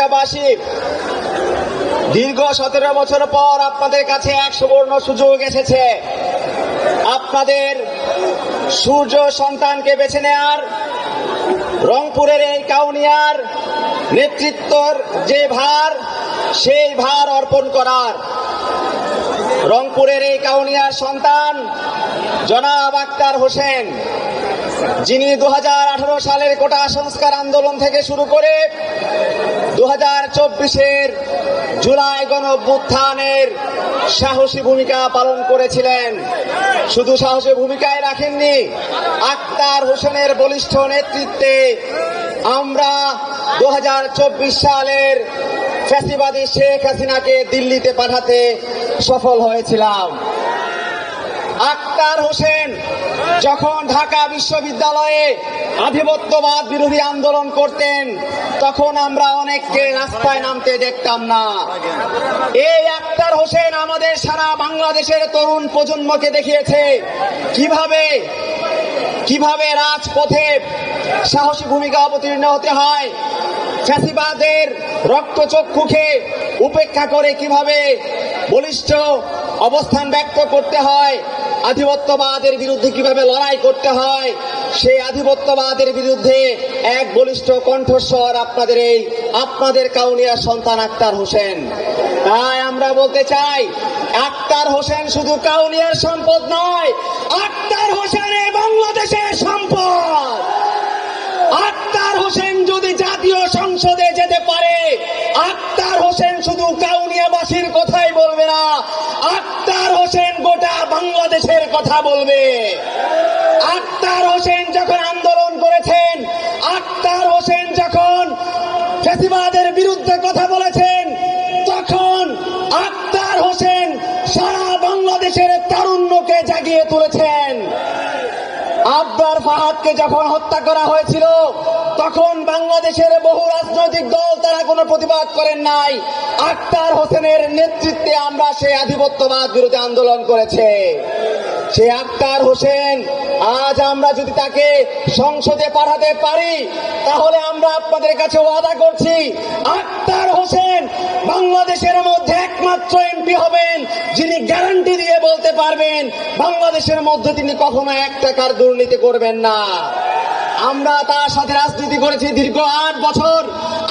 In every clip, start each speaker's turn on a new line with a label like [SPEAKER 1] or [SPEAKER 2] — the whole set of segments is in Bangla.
[SPEAKER 1] এলাকাবাসী দীর্ঘ সতেরো বছর পর আপনাদের কাছে এক সুবর্ণ সুযোগ এসেছে। আপনাদের সূর্য সন্তানকে বেছে নেয়ার, রংপুরের এই কাউনিয়ার নেতৃত্বর যে ভার, সেই ভার অর্পণ করার। রংপুরের এই কাউনিয়ার সন্তান জনাব আক্তার হোসেন যিনি দুহাজার আঠারো সালের কোটা সংস্কার আন্দোলন থেকে শুরু করে দু হাজার চব্বিশের জুলাই গণ অভ্যুত্থানের সাহসী ভূমিকা পালন করেছিলেন। শুধু সাহসী ভূমিকায় রাখেননি, আক্তার হোসেনের বলিষ্ঠ নেতৃত্বে আমরা দু হাজার চব্বিশ সালের ফ্যাসিবাদী শেখ হাসিনাকে দিল্লিতে পাঠাতে সফল হয়েছিলাম। আক্তার হোসেন, যখন ঢাকা বিশ্ববিদ্যালয়ে আধিপত্যবাদ বিরোধী আন্দোলন করতেন, তখন আমরা অনেককে রাস্তায় নামতে দেখতাম না। এই আক্তার হোসেন আমাদের সারা বাংলাদেশের তরুণ প্রজন্মকে দেখিয়েছে। কীভাবে কীভাবে রাজপথে সাহসী ভূমিকা অবতীর্ণ হতে হয়, ফ্যাসিবাদের রক্তচক্ষুকে উপেক্ষা করে কীভাবে বলিষ্ঠ অবস্থান ব্যক্ত করতে হয় আধিপত্যবাদের বিরুদ্ধে কীভাবে লড়াই করতে হয়, সেই আধিপত্যবাদের বিরুদ্ধে এক বলিষ্ঠ কণ্ঠস্বর আপনাদের এই আপনাদের কাউনিয়ার সন্তান আক্তার হোসেন। তাই আমরা বলতে চাই, আক্তার হোসেন শুধু কাউনিয়ার সম্পদ নয়, আক্তার হোসেন বাংলাদেশের সম্পদ। আক্তার হোসেন যদি জাতীয় সংসদে যেতে পারে, আক্তার হোসেন শুধু কাউনিয়াবাসীর কথাই কথা বলবে। আক্তার হোসেন যখন আন্দোলন করেছেন, আক্তার হোসেন যখন ফ্যাসিবাদের বিরুদ্ধে কথা বলেছেন, তখন আক্তার হোসেন সারা বাংলাদেশের তারুণ্যকে জাগিয়ে তুলেছেন। আবদার ফাহাদকে যখন হত্যা করা হয়েছিল, তখন বাংলাদেশের বহু রাজনৈতিক দল তারা কোনো প্রতিবাদ করেন নাই। আক্তার হোসেনের নেতৃত্বে আমরা সেই আধিপত্যবাদ বিরোধী আন্দোলন করেছে। সে আক্তার হোসেন, আজ আমরা যদি তাকে সংসদে পাঠাতে পারি, তাহলে আমরা আপনাদের কাছে ওয়াদা করছি, আক্তার হোসেন বাংলাদেশের মধ্যে একমাত্র এমপি হবেন, যিনি গ্যারান্টি দিয়ে বলতে পারবেন, বাংলাদেশের মধ্যে তিনি কখনো এক টাকার দুর্নীতি করবেন না। আমরা তার সাথে রাজনীতি করেছি দীর্ঘ আট বছর।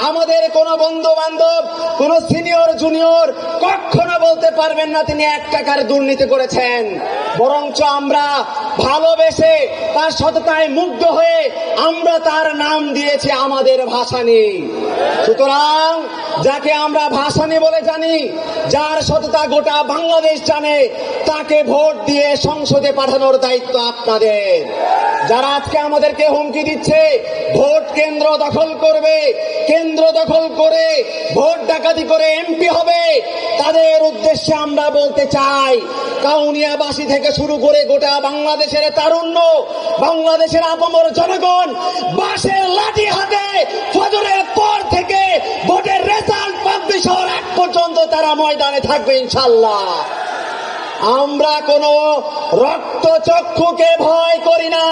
[SPEAKER 1] আমাদের কোনো বন্ধু বান্ধব কোন সিনিয়র, জুনিয়র কখনো বলতে পারবেন না তিনি এক টাকার দুর্নীতি করেছেন। বরঞ্চ আমরা ভালোবেসে তার সততায় মুগ্ধ হয়ে আমরা তার নাম দিয়েছি আমাদের ভাসানি। সুতরাং যাকে আমরা ভাসানি বলে জানি, যার সততা গোটা বাংলাদেশ জানে, তাকে ভোট দিয়ে সংসদে পাঠানোর দায়িত্ব আপনাদের। যারা আজকে আমাদেরকে হুমকি দিচ্ছে, ভোট কেন্দ্র দখল করবে। কেন্দ্র দখল করে ভোট ডাকাতি করে এমপি হবে। তাদের উদ্দেশ্যে আমরা বলতে চাই, কাউনিয়াবাসী থেকে শুরু করে গোটা বাংলাদেশের তারুণ্য, বাংলাদেশের আপামর জনগণ বাসের লাঠি হাতে ফজরের পর থেকে ভোটের রেজাল্ট পাবলিশ হওয়ার এক পর্যন্ত তারা ময়দানে থাকবে ইনশাল্লাহ আমরা কোন রক্তচক্ষুকে ভয় করি না।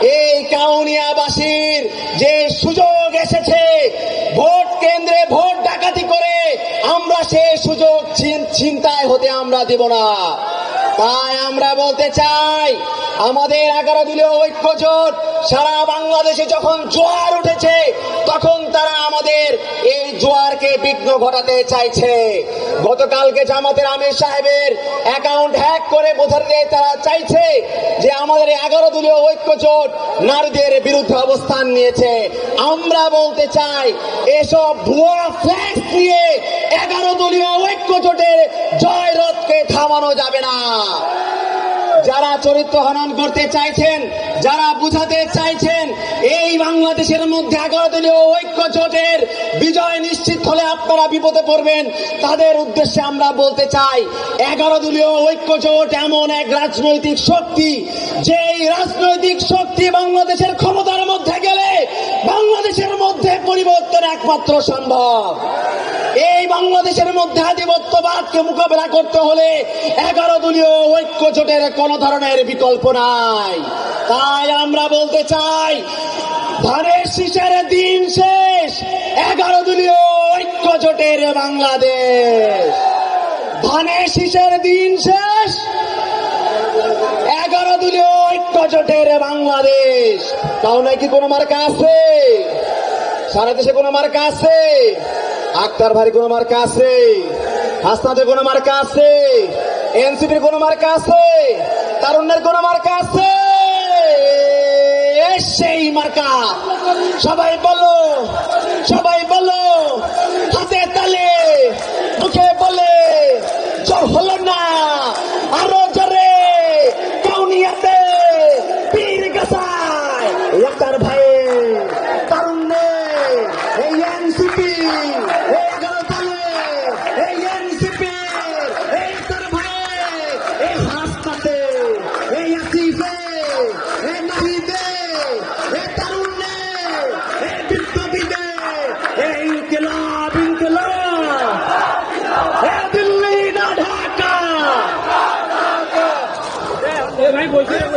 [SPEAKER 1] এই কাউনিয়াবাসীর যে সুযোগ এসেছে, ভোট কেন্দ্রে ভোট ডাকাতি করে আমরা সেই সুযোগ চিন- চিন্তায় হতে আমরা দেব না। তাই আমরা বলতে চাই, আমাদের এগারো দলীয় ঐক্য জোট সারা বাংলাদেশে যখন জোয়ার উঠেছে, তখন তারা আমাদের এই জোয়ারকে বিঘ্ন ঘটাতে চাইছে। গতকালকে জামাতের আমির সাহেবের অ্যাকাউন্ট হ্যাক করে বোঝাতে তারা চাইছে যে আমাদের এগারো দলীয় ঐক্য জোট নারীদের বিরুদ্ধে অবস্থান নিয়েছে। আমরা বলতে চাই, এসব ভুয়া ফ্ল্যাক্স দিয়ে এগারো দলীয় ঐক্য জোটের জয় রথকে থামানো যাবে না। যারা চরিত্র হনন করতে চাইছেন, যারা বুঝাতে চাইছেন, এই বাংলাদেশের মধ্যে এগারো দলীয় ঐক্য জোটের বিজয় নিশ্চিত হলে আপনারা বিপদে পড়বেন। তাদের উদ্দেশ্যে আমরা বলতে চাই, এগারো দলীয় ঐক্য জোট এমন এক রাজনৈতিক শক্তি, যেই রাজনৈতিক শক্তি বাংলাদেশের ক্ষমতার মধ্যে গেলে বাংলাদেশের মধ্যে পরিবর্তন একমাত্র সম্ভব। এই বাংলাদেশের মধ্যে আধিপত্যবাদকে মোকাবেলা করতে হলে এগারো দলীয় ঐক্য জোটের কোন ধরনের বিকল্প নাই। তাই আমরা বলতে চাই, ধানের শীষের দিন শেষ, এগারো দলীয় ঐক্য জোটের বাংলাদেশ। ধানের শীষের দিন শেষ এগারো দলীয় ঐক্য জোটের বাংলাদেশ। তাও নাকি কোনো মার্কা আছে? সারা দেশে কোনো মার্কা আছে? আক্তার ভাই কোনো মার্কা আছে? মার্কা আছে? এনসিপির কোনো মার্কা আছে? তারুণ্যের মার্কা আছে? সেই মার্কা। সবাই বলো সবাই বলো হাতে তালে
[SPEAKER 2] সংগ্রামে উপস্থিতি